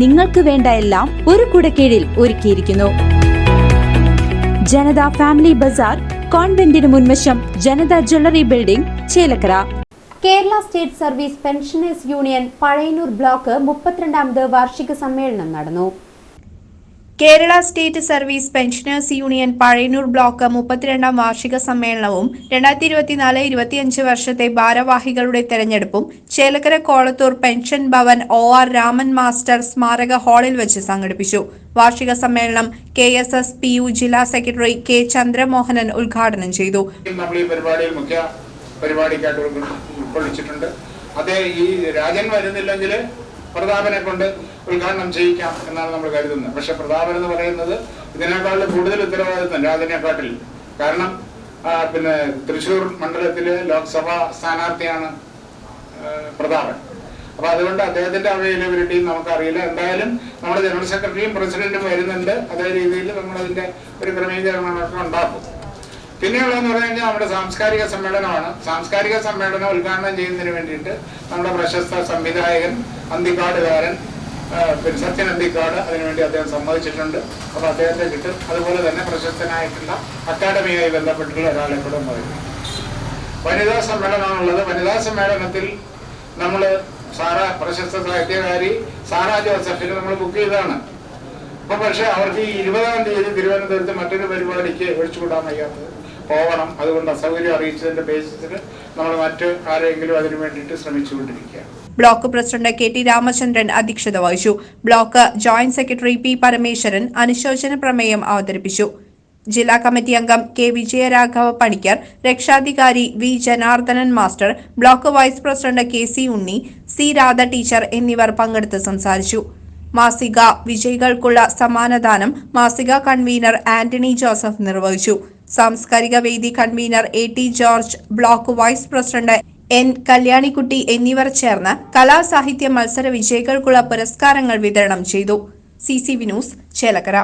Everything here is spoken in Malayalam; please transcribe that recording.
നിങ്ങൾക്ക് വേണ്ട എല്ലാം ഒരു കുടക്കീഴിൽ ഒരുക്കിയിരിക്കുന്നു. ജനത ഫാമിലി ബസാർ കോൺവെന്റിന് മുൻവശം Janata jewellery building Chelakkara. Kerala state service pensioners union Pazhayannur block മുപ്പത്തിരണ്ടാമത് വാർഷിക സമ്മേളനം നടന്നു. Kerala state service pensioners union Pazhayannur block മുപ്പത്തിരണ്ടാം വാർഷിക സമ്മേളനവും രണ്ടായിരത്തി ഇരുപത്തിനാല് ഇരുപത്തിയഞ്ച് വർഷത്തെ ഭാരവാഹികളുടെ തെരഞ്ഞെടുപ്പും Chelakkara Kolathur pension Bhavan O R Raman master സ്മാരക ഹാളിൽ വെച്ച് സംഘടിപ്പിച്ചു. വാർഷിക സമ്മേളനം K S S P U ജില്ലാ സെക്രട്ടറി കെ ചന്ദ്രമോഹനൻ ഉദ്ഘാടനം ചെയ്തു. അതെ ഈ രാജൻ വരുന്നില്ലെങ്കിൽ പ്രതാപനെ കൊണ്ട് ഉദ്ഘാടനം ചെയ്യിക്കാം എന്നാണ് നമ്മൾ കരുതുന്നത്. പക്ഷെ പ്രതാപൻ എന്ന് പറയുന്നത് ഇതിനേക്കാളും കൂടുതൽ ഉത്തരവാദിത്വം രാജനെക്കാട്ടിൽ കാരണം പിന്നെ തൃശൂർ മണ്ഡലത്തിലെ ലോക്സഭാ സ്ഥാനാർത്ഥിയാണ് പ്രതാപൻ. അപ്പൊ അതുകൊണ്ട് അദ്ദേഹത്തിന്റെ അവൈലബിലിറ്റിയും നമുക്കറിയില്ല. എന്തായാലും നമ്മുടെ ജനറൽ സെക്രട്ടറിയും പ്രസിഡന്റും വരുന്നുണ്ട്. അതേ രീതിയിൽ നമ്മൾ അതിന്റെ ഒരു ക്രമീകരണങ്ങളൊക്കെ ഉണ്ടാക്കും. പിന്നെയുള്ളതെന്ന് പറഞ്ഞു കഴിഞ്ഞാൽ നമ്മുടെ സാംസ്കാരിക സമ്മേളനമാണ്. സാംസ്കാരിക സമ്മേളനം ഉദ്ഘാടനം ചെയ്യുന്നതിന് വേണ്ടിയിട്ട് നമ്മുടെ പ്രശസ്ത സംവിധായകൻ അന്തിക്കാടുകാരൻ പിന്നെ സത്യൻ അന്തിക്കാട് അതിനുവേണ്ടി അദ്ദേഹം സമ്മതിച്ചിട്ടുണ്ട്. അപ്പൊ അദ്ദേഹത്തെ കിട്ടും. അതുപോലെ തന്നെ പ്രശസ്തനായിട്ടുള്ള അക്കാഡമിയുമായി ബന്ധപ്പെട്ടുള്ള ഒരാളെ കൂടെ പറയുന്നു. വനിതാ സമ്മേളനമാണുള്ളത്. വനിതാ സമ്മേളനത്തിൽ നമ്മൾ സാറ പ്രശസ്ത സാഹിത്യകാരി സാറാ ജോസഫിന് നമ്മൾ ബുക്ക് ചെയ്തതാണ്. അപ്പൊ പക്ഷെ അവർക്ക് ഈ ഇരുപതാം തീയതി തിരുവനന്തപുരത്ത് മറ്റൊരു പരിപാടിക്ക് ഒഴിച്ചുകൂടാൻ വയ്യാത്തത്. പോകണം. അതുകൊണ്ട് അസൗകര്യം അറിയിച്ചതിന്റെ ബേസിസിൽ നമ്മൾ മറ്റ് ആരെങ്കിലും അതിനു വേണ്ടിയിട്ട് ശ്രമിച്ചുകൊണ്ടിരിക്കുക block president K T Ramachandran അധ്യക്ഷത വഹിച്ചു. Block joint secretary P Parameswaran അനുശോചന പ്രമേയം അവതരിപ്പിച്ചു. ജില്ലാ കമ്മിറ്റി അംഗം കെ വിജയരാഘവ പണിക്കർ രക്ഷാധികാരി V Janardhanan master block vice president K C Unni C Radha teacher എന്നിവർ പങ്കെടുത്ത് സംസാരിച്ചു. മാസിക വിജയികൾക്കുള്ള സമ്മാനദാനം മാസിക കൺവീനർ ആന്റണി ജോസഫ് നിർവഹിച്ചു. സാംസ്കാരിക വേദി convenor A T George block vice president N Kalyanikutty എന്നിവർ ചേർന്ന് കലാസാഹിത്യ മത്സര വിജയികൾക്കുള്ള പുരസ്കാരങ്ങൾ വിതരണം ചെയ്തു. C C V news Chelakkara.